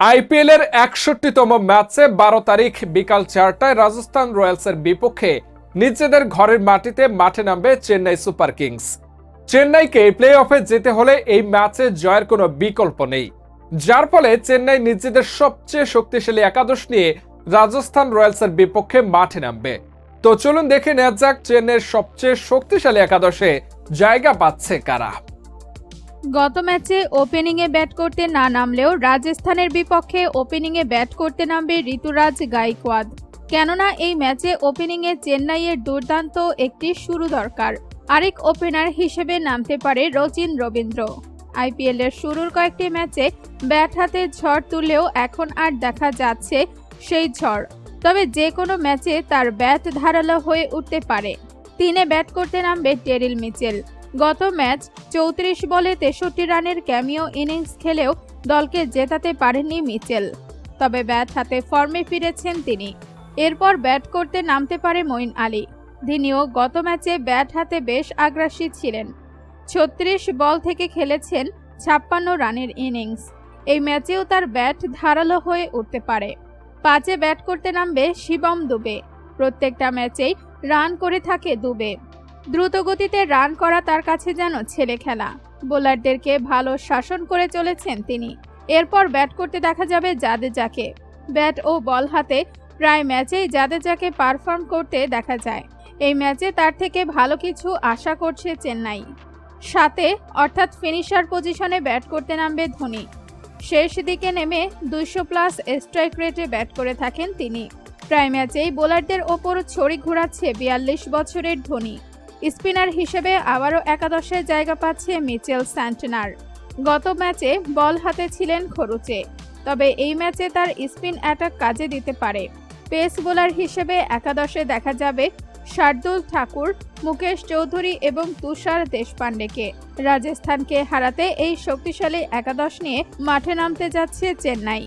IPL এর একষট্টিতম ম্যাচে বারো তারিখ বিকাল চারটায় রাজস্থান রয়্যালসের বিপক্ষে নিজেদের ঘরের মাটিতে মাঠে নামবে চেন্নাই সুপার কিংস। চেন্নাইকে প্লে অফে যেতে হলে এই ম্যাচে জয়ের কোনো বিকল্প নেই। যার ফলে চেন্নাই নিজেদের সবচেয়ে শক্তিশালী একাদশ নিয়ে রাজস্থান রয়্যালসের বিপক্ষে মাঠে নামবে। তো চলুন দেখে নেওয়া যাক চেন্নাইয়ের সবচেয়ে শক্তিশালী একাদশে জায়গা পাচ্ছে কারা। গত ম্যাচে ওপেনিংয়ে ব্যাট করতে না নামলেও রাজস্থানের বিপক্ষে ওপেনিংয়ে ব্যাট করতে নামবে ঋতুরাজ গাইকোয়াদ। কেননা এই ম্যাচে ওপেনিংয়ে চেন্নাইয়ের দুর্দান্ত একটি শুরু দরকার। আরেক ওপেনার হিসেবে নামতে পারে রচিন রবীন্দ্র। আইপিএল এর শুরুর কয়েকটি ম্যাচে ব্যাট হাতে ঝড় তুললেও এখন আর দেখা যাচ্ছে সেই ঝড়। তবে যে কোনো ম্যাচে তার ব্যাট ধারালো হয়ে উঠতে পারে। তিনে ব্যাট করতে নামবে টেরিল মিচেল। গত ম্যাচ চৌত্রিশ বলে তেষট্টি রানের ক্যামিও ইনিংস খেলেও দলকে জেতাতে পারেননি মিচেল। তবে ব্যাট হাতে ফর্মে ফিরেছেন তিনি। এরপর ব্যাট করতে নামতে পারে মঈন আলী। তিনিও গত ম্যাচে ব্যাট হাতে বেশ আগ্রাসী ছিলেন। ছত্রিশ বল থেকে খেলেছেন ছাপ্পান্ন রানের ইনিংস। এই ম্যাচেও তার ব্যাট ধারালো হয়ে উঠতে পারে। পাঁচে ব্যাট করতে নামবে শিবম দুবে। প্রত্যেকটা ম্যাচেই রান করে থাকে দুবে। দ্রুতগতিতে রান করা তার কাছে যেন ছেলে খেলা। বোলারদেরকে ভালো শাসন করে চলেছেন তিনি। এরপর ব্যাট করতে দেখা যাবে জাদেজাকে। ব্যাট ও বল হাতে প্রায় ম্যাচেই জাদেজাকে পারফর্ম করতে দেখা যায়। এই ম্যাচে তার থেকে ভালো কিছু আশা করছে চেন্নাই। সাথে অর্থাৎ ফিনিশার পজিশনে ব্যাট করতে নামবে ধোনি। শেষ দিকে নেমে দুইশো প্লাস স্ট্রাইক রেটে ব্যাট করে থাকেন তিনি। প্রায় ম্যাচেই বোলারদের ওপর ছড়ি ঘোরাচ্ছে বিয়াল্লিশ বছরের ধোনি। স্পিনার হিসেবে আবারও একাদশে জায়গা পাচ্ছে মিচেল স্যান্টনার। গত ম্যাচে বল হাতে ছিলেন খরুচে, তবে এই ম্যাচে তার স্পিন অ্যাটাক কাজে দিতে পারে। পেস বোলার হিসেবে একাদশে দেখা যাবে শার্দুল ঠাকুর, মুকেশ চৌধুরী এবং তুষার দেশপান্ডেকে রাজস্থানকে হারাতে এই শক্তিশালী একাদশ নিয়ে মাঠে নামতে যাচ্ছে চেন্নাই।